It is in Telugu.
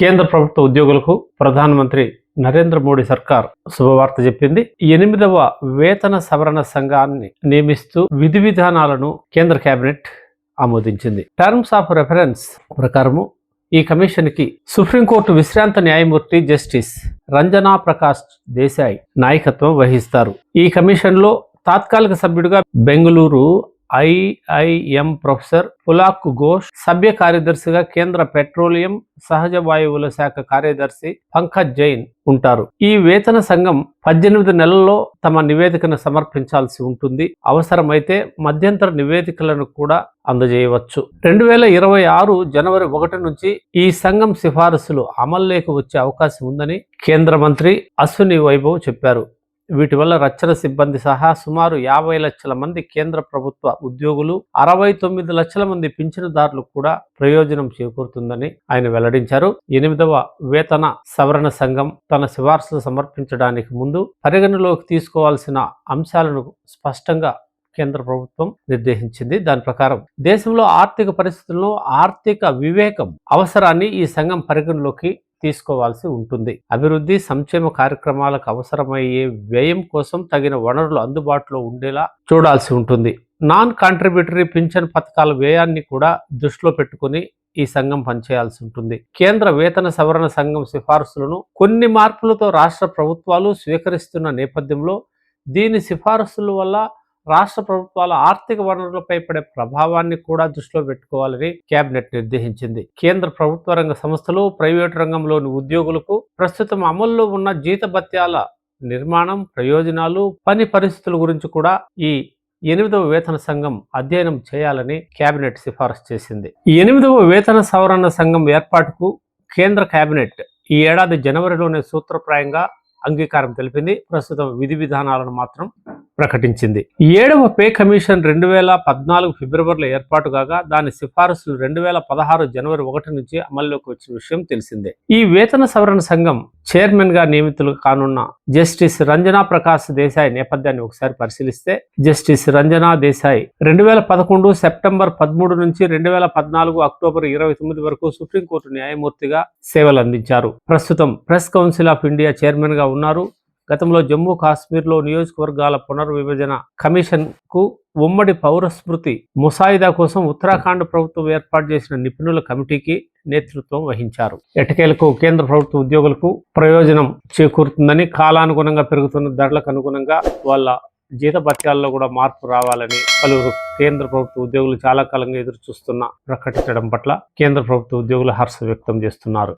కేంద్ర ప్రభుత్వ ఉద్యోగులకు ప్రధానమంత్రి నరేంద్ర మోడీ సర్కార్ శుభవార్త చెప్పింది. ఎనిమిదవ వేతన సవరణ సంఘాన్ని నియమిస్తూ విధి విధానాలను కేంద్ర కేబినెట్ ఆమోదించింది. టర్మ్స్ ఆఫ్ రెఫరెన్స్ ప్రకారము ఈ కమిషన్కి సుప్రీంకోర్టు విశ్రాంత న్యాయమూర్తి జస్టిస్ రంజనా ప్రకాష్ దేశాయ్ నాయకత్వం వహిస్తారు. ఈ కమిషన్లో తాత్కాలిక సభ్యుడిగా బెంగళూరు ఐఐఎం ప్రొఫెసర్ పులాక్ ఘోష్ సభ్య కార్యదర్శిగా కేంద్ర పెట్రోలియం సహజ వాయువుల శాఖ కార్యదర్శి పంకజ్ జైన్ ఉంటారు. ఈ వేతన సంఘం పద్దెనిమిది నెలల్లో తమ నివేదికను సమర్పించాల్సి ఉంటుంది. అవసరమైతే మధ్యంతర నివేదికలను కూడా అందజేయవచ్చు. రెండు వేల ఇరవై ఆరు జనవరి ఒకటి నుంచి ఈ సంఘం సిఫారసులు అమల్లోకి వచ్చే అవకాశం ఉందని కేంద్ర మంత్రి అశ్విని వైభవ్ చెప్పారు. వీటి వల్ల రక్షణ సిబ్బంది సహా సుమారు యాభై లక్షల మంది కేంద్ర ప్రభుత్వ ఉద్యోగులు అరవై తొమ్మిది లక్షల మంది పింఛనుదారులు కూడా ప్రయోజనం చేకూరుతుందని ఆయన వెల్లడించారు. ఎనిమిదవ వేతన సవరణ సంఘం తన సిఫార్సులు సమర్పించడానికి ముందు పరిగణలోకి తీసుకోవాల్సిన అంశాలను స్పష్టంగా కేంద్ర ప్రభుత్వం నిర్దేశించింది. దాని ప్రకారం దేశంలో ఆర్థిక పరిస్థితుల్లో ఆర్థిక వివేకం అవసరాన్ని ఈ సంఘం పరిగణలోకి తీసుకోవాల్సి ఉంటుంది. అభివృద్ధి సంక్షేమ కార్యక్రమాలకు అవసరమయ్యే వ్యయం కోసం తగిన వనరులు అందుబాటులో ఉండేలా చూడాల్సి ఉంటుంది. నాన్ కాంట్రిబ్యూటరీ పింఛన్ పథకాల వ్యయాన్ని కూడా దృష్టిలో పెట్టుకుని ఈ సంఘం పనిచేయాల్సి ఉంటుంది. కేంద్ర వేతన సవరణ సంఘం సిఫారసులను కొన్ని మార్పులతో రాష్ట్ర ప్రభుత్వాలు స్వీకరిస్తున్న నేపథ్యంలో దీని సిఫారసుల వల్ల రాష్ట్ర ప్రభుత్వాల ఆర్థిక వనరులపై పడే ప్రభావాన్ని కూడా దృష్టిలో పెట్టుకోవాలని కేబినెట్ నిర్దేశించింది. కేంద్ర ప్రభుత్వ రంగ సంస్థలు ప్రైవేటు రంగంలోని ఉద్యోగులకు ప్రస్తుతం అమల్లో ఉన్న జీతభత్యాల నిర్మాణం ప్రయోజనాలు పని పరిస్థితుల గురించి కూడా ఈ ఎనిమిదవ వేతన సంఘం అధ్యయనం చేయాలని కేబినెట్ సిఫారసు చేసింది. ఈ ఎనిమిదవ వేతన సవరణ సంఘం ఏర్పాటుకు కేంద్ర కేబినెట్ ఈ ఏడాది జనవరిలోనే సూత్రప్రాయంగా అంగీకారం తెలిపింది. ప్రస్తుతం విధి విధానాలను మాత్రం ప్రకటించింది. ఏడవ పే కమిషన్ రెండు వేల పద్నాలుగు ఫిబ్రవరిలో ఏర్పాటు కాగా దాని సిఫారసులు రెండు వేల పదహారు జనవరి ఒకటి నుంచి అమల్లోకి వచ్చిన విషయం తెలిసిందే. ఈ వేతన సవరణ సంఘం చైర్మన్గా నియమితులు కానున్న జస్టిస్ రంజనా ప్రకాశ్ దేశాయ్ నేపథ్యాన్ని ఒకసారి పరిశీలిస్తే జస్టిస్ రంజనా దేశాయ్ రెండు వేల పదకొండు సెప్టెంబర్ పదమూడు నుంచి రెండు వేల పద్నాలుగు అక్టోబర్ ఇరవై తొమ్మిది వరకు సుప్రీంకోర్టు న్యాయమూర్తిగా సేవలు అందించారు ప్రస్తుతం ప్రెస్ కౌన్సిల్ ఆఫ్ ఇండియా చైర్మన్గా ఉన్నారు. గతంలో జమ్మూ కాశ్మీర్లో నియోజకవర్గాల పునర్విభజన కమిషన్కు ఉమ్మడి పౌర స్మృతి ముసాయిదా కోసం ఉత్తరాఖండ్ ప్రభుత్వం ఏర్పాటు చేసిన నిపుణుల కమిటీకి నేతృత్వం వహించారు. ఎటకేలకు కేంద్ర ప్రభుత్వ ఉద్యోగులకు ప్రయోజనం చేకూరుతుందని కాలానుగుణంగా పెరుగుతున్న ధరలకు అనుగుణంగా వాళ్ళ జీతభత్యాల్లో కూడా మార్పు రావాలని పలువురు కేంద్ర ప్రభుత్వ ఉద్యోగులు చాలా కాలంగా ఎదురు చూస్తున్న ప్రకటించడం పట్ల కేంద్ర ప్రభుత్వ ఉద్యోగులు హర్ష వ్యక్తం చేస్తున్నారు.